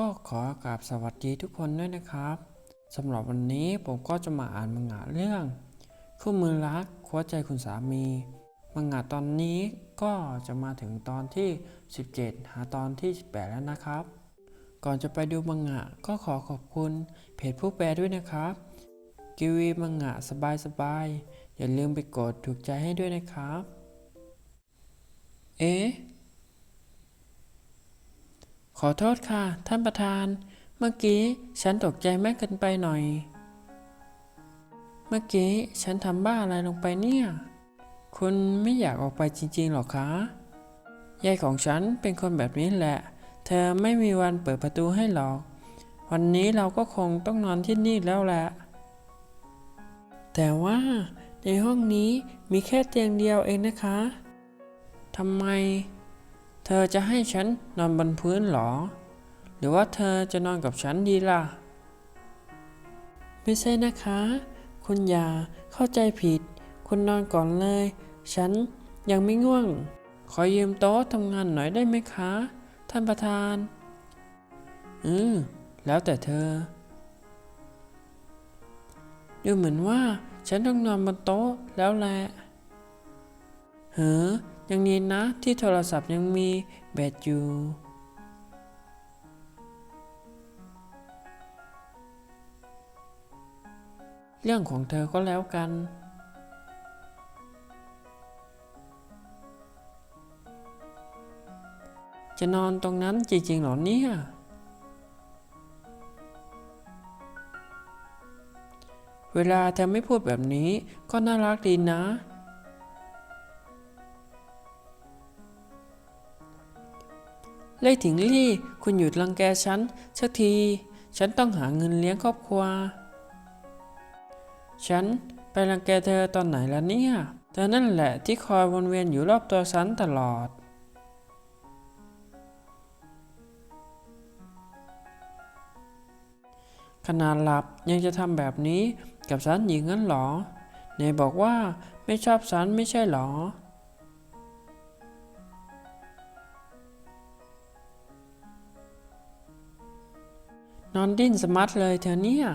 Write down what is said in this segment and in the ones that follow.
ก็ขอกราบสวัสดีทุกคนด้วยนะครับสำหรับวันนี้ผมก็จะมาอ่านมังงะเรื่องคู่มือรักหัวใจคุณสามี มังงะตอนนี้ก็จะมาถึงตอนที่ 17 หาตอนที่ 18 แล้วนะครับ ก่อนจะไปดูมังงะก็ขอขอบคุณเพจผู้แปลด้วยนะครับกิวีมังงะสบายๆอย่าลืมไปกดถูกใจให้ด้วยนะครับ เอ๊ะ ขอโทษค่ะ ท่านประธาน เมื่อกี้ฉันตกใจมากเกินไปหน่อย เมื่อกี้ฉันทำบ้าอะไรลงไปเนี่ย คุณไม่อยากออกไปจริงๆหรอคะ ยายของฉันเป็นคนแบบนี้แหละ เธอไม่มีวันเปิดประตูให้หรอก วันนี้เราก็คงต้องนอนที่นี่แล้วแหละ แต่ว่าในห้องนี้มีแค่เตียงเดียวเองนะคะทำไม เธอจะให้ฉันนอนบนพื้นหรอ หรือว่าเธอจะนอนกับฉันดีล่ะ ไม่ใช่นะคะ คุณอย่าเข้าใจผิด คุณนอนก่อนเลย ฉันยังไม่ง่วง ขอยืมโต๊ะทำงานหน่อยได้ไหมคะ ท่านประธาน อืมแล้วแต่เธอ ดูเหมือนว่าฉันต้องนอนบนโต๊ะแล้วแหละเฮ้อ ยังดีนะที่โทรศัพท์ยังมีแบตอยู่ เรื่องของเธอก็แล้วกัน จะนอนตรงนั้นจริงๆหรอเนี่ยเวลาเธอไม่พูดแบบนี้ก็น่ารักดีนะ เลขถึงลี่ คุณหยุดรังแกฉันสักที ฉันต้องหาเงินเลี้ยงครอบครัว ฉันไปรังแกเธอตอนไหนล่ะเนี่ย เธอนั่นแหละที่คอยวนเวียนอยู่รอบตัวฉันตลอด ขนาดหลับยังจะทำแบบนี้กับฉันอย่างนั้นหรอไหนบอกว่าไม่ชอบฉันไม่ใช่หรอ นอนดิ้นสมัดเลยเธอเนี่ย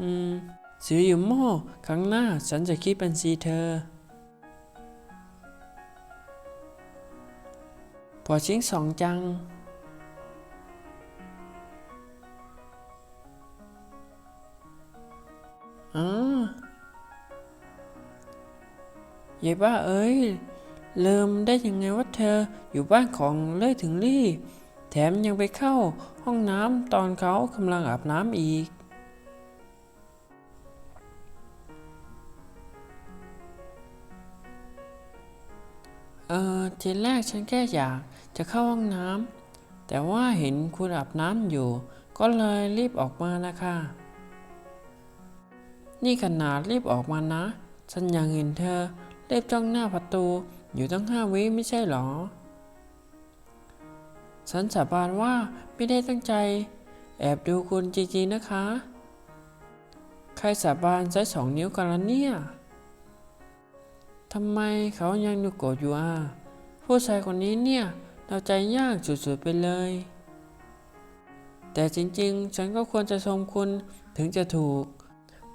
อืมซื้ออยู่หม้อครั้งหน้าฉันจะคิดบัญชีเธอ พอชิ้งสองจัง อ๋อเย่บ้าเอ้ย เริ่มได้ยังไงว่าเธออยู่บ้านของเล่ยถึงลี่ แถมยังไปเข้าห้องน้ำตอนเขากำลังอาบน้ำอีก เออทีแรกฉันแค่อยากจะเข้าห้องน้ำแต่ว่าเห็นคุณอาบน้ำอยู่ ก็เลยรีบออกมานะคะ นี่ขนาดรีบออกมานะ ฉันยังเห็นเธอรีบจ้องหน้าประตู อยู่ตั้งห้าวิไม่ใช่หรอ ฉันสาบานว่าไม่ได้ตั้งใจ แอบดูคุณจริงๆนะคะ ใครสาบานใช้สองนิ้วกันละเนี่ยทำไมเขายังดูโกรธอยู่อะผู้ชายคนนี้เนี่ยเราใจยากสุดๆไปเลย แต่จริงๆ ฉันก็ควรจะชมคุณถึงจะถูก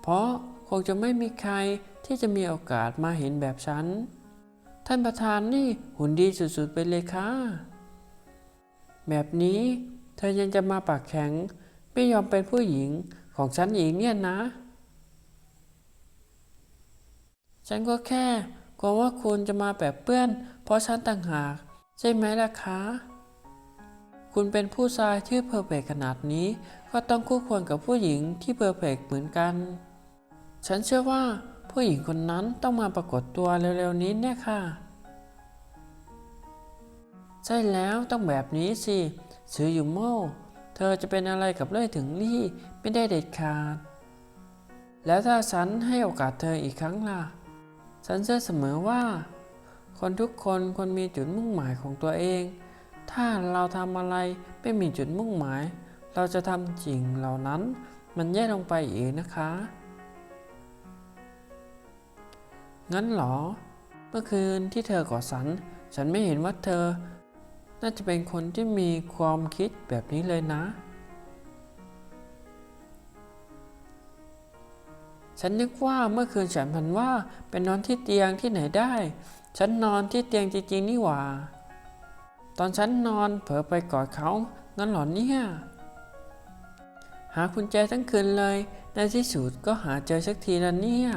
เพราะคงจะไม่มีใครที่จะมีโอกาสมาเห็นแบบฉัน ท่านประธานนี่หุ่นดีสุดๆไปเลยค่ะ แบบนี้เธอยังจะมาปากแข็ง ไม่ยอมเป็นผู้หญิงของฉันอีกเนี่ยนะ ฉันก็แค่กลัวว่าคุณจะมาแบบเปื้อน เพราะฉันต่างหาก ใช่ไหมล่ะคะ คุณเป็นผู้ชายที่เพอร์เฟกขนาดนี้ ก็ต้องคู่ควรกับผู้หญิงที่เพอร์เฟกเหมือนกัน ฉันเชื่อว่า ผู้หญิงคนนั้นต้องมาปรากฏตัวเร็วๆนี้แน่ค่ะ ใช่แล้วต้องแบบนี้สิซื้ออยู่โม่เธอจะเป็นอะไรกับเล่ยถึงลี่ไม่ได้เด็ดขาด แล้วถ้าฉันให้โอกาสเธออีกครั้งล่ะ ฉันเชื่อเสมอว่า คนทุกคนควรมีจุดมุ่งหมายของตัวเอง ถ้าเราทำอะไรไม่มีจุดมุ่งหมาย เราจะทำสิ่งเหล่านั้นมันแย่ลงไปอีกนะคะ งั้นเหรอ เมื่อคืนที่เธอกอดฉัน ฉันไม่เห็นว่าเธอ น่าจะเป็นคนที่มีความคิดแบบนี้เลยนะ ฉันนึกว่าเมื่อคืนฉันพันว่าเป็นนอนที่เตียงที่ไหนได้ ฉันนอนที่เตียงจริงๆนี่หว่า ตอนฉันนอนเผลอไปกอดเขา งั้นเหรอเนี่ยหาคุณแจทั้งคืนเลยในที่สุดก็หาเจอสักทีแล้วเนี่ย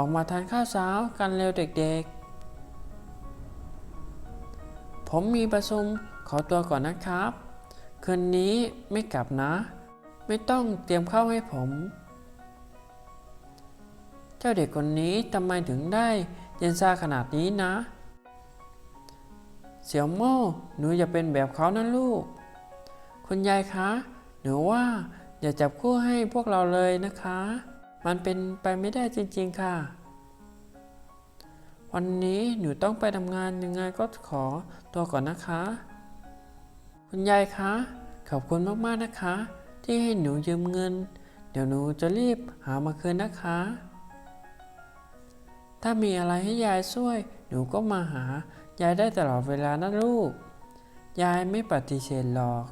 ออกมาทานข้าวเช้ากันเร็วเด็กๆ ผมมีประชุมขอตัวก่อนนะครับ คืนนี้ไม่กลับนะ ไม่ต้องเตรียมข้าวให้ผม เจ้าเด็กคนนี้ทำไมถึงได้เย็นซาขนาดนี้นะ เสี่ยวโม่หนูอย่าเป็นแบบเขานะลูก คุณยายคะ หนูว่าอย่าจับคู่ให้พวกเราเลยนะคะ มันเป็นไปไม่ได้จริงๆค่ะ วันนี้หนูต้องไปทำงานยังไงก็ขอตัวก่อนนะคะ คุณยายคะ ขอบคุณมากๆนะคะ ที่ให้หนูยืมเงิน เดี๋ยวหนูจะรีบหามาคืนนะคะ ถ้ามีอะไรให้ยายช่วย หนูก็มาหายายได้ตลอดเวลานะลูก ยายไม่ปฏิเสธหรอก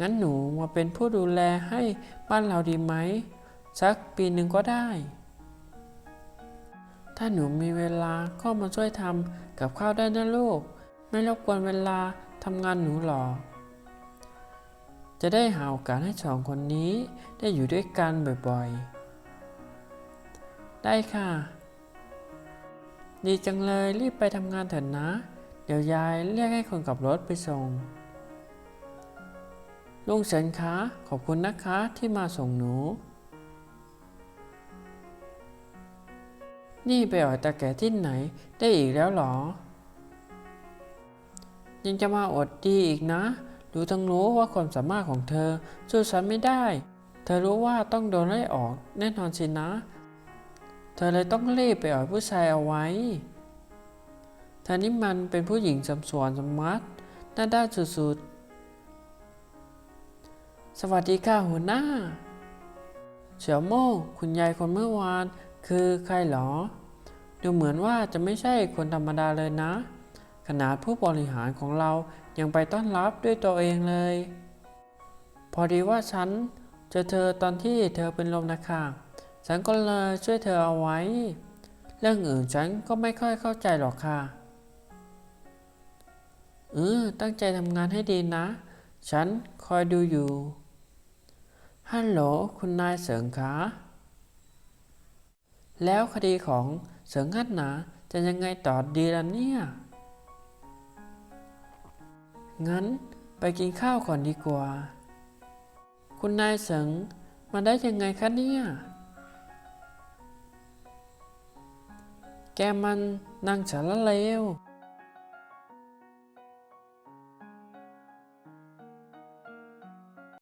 งั้นหนูมาเป็นผู้ดูแลให้บ้านเราดีไหม สักปีหนึ่งก็ได้ ถ้าหนูมีเวลาก็มาช่วยทำกับข้าวได้นะลูก ไม่รบกวนเวลาทำงานหนูหรอกจะได้หาโอกาสให้สองคนนี้ได้อยู่ด้วยกันบ่อยๆ ได้ค่ะ ดีจังเลยรีบไปทำงานเถอะนะ เดี๋ยวยายเรียกให้คนขับรถไปส่ง ลุงเฉินคะ ขอบคุณนะคะที่มาส่งหนู นี่ไปอ่อยตาแก่ที่ไหนได้อีกแล้วหรอ ยังจะมาอดดีอีกนะดูทั้งรู้ว่าความสามารถของเธอสู้ฉันไม่ได้ เธอรู้ว่าต้องโดนไล่ออกแน่นอนสินะ เธอเลยต้องรีบไปอ่อยผู้ชายเอาไว้เธอนี่มันเป็นผู้หญิงสำส่วนสมัดน้าด้านสุดๆ สวัสดีค่ะหัวหน้า เฉียวโม่คุณยายคนเมื่อวาน คือใครหรอ ดูเหมือนว่าจะไม่ใช่คนธรรมดาเลยนะ ขนาดผู้บริหารของเรายังไปต้อนรับด้วยตัวเองเลย พอดีว่าฉันเจอเธอตอนที่เธอเป็นลมนะคะฉันก็เลยช่วยเธอเอาไว้ เรื่องอื่นฉันก็ไม่ค่อยเข้าใจหรอกค่ะเออตั้งใจทำงานให้ดีนะ ฉันคอยดูอยู่ ฮัลโหล คุณนายเสริงคะแล้วคดีของ เสืองัดหนาจะยังไงต่อดีล่ะเนี่ย งั้นไปกินข้าวก่อนดีกว่า คุณนายเสิงมาได้ยังไงคะเนี่ย แกมันนางฉาละเลว